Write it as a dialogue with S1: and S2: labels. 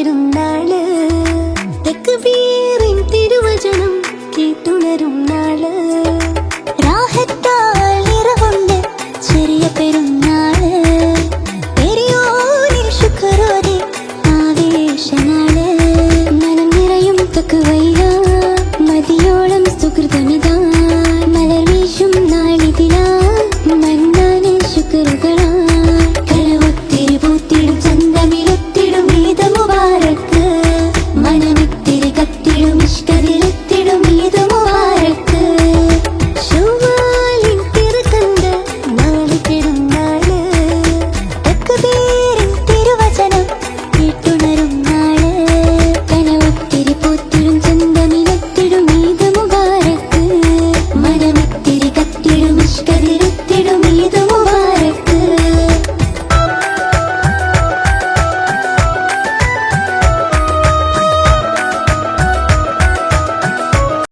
S1: പെരുന്നാൾ തക്ബീറിൻ തിരുവചനം കേട്ടുണരും നാൾ. രാഹത്താൽ ചെറിയ
S2: നിറയും തക്കുവയിൽ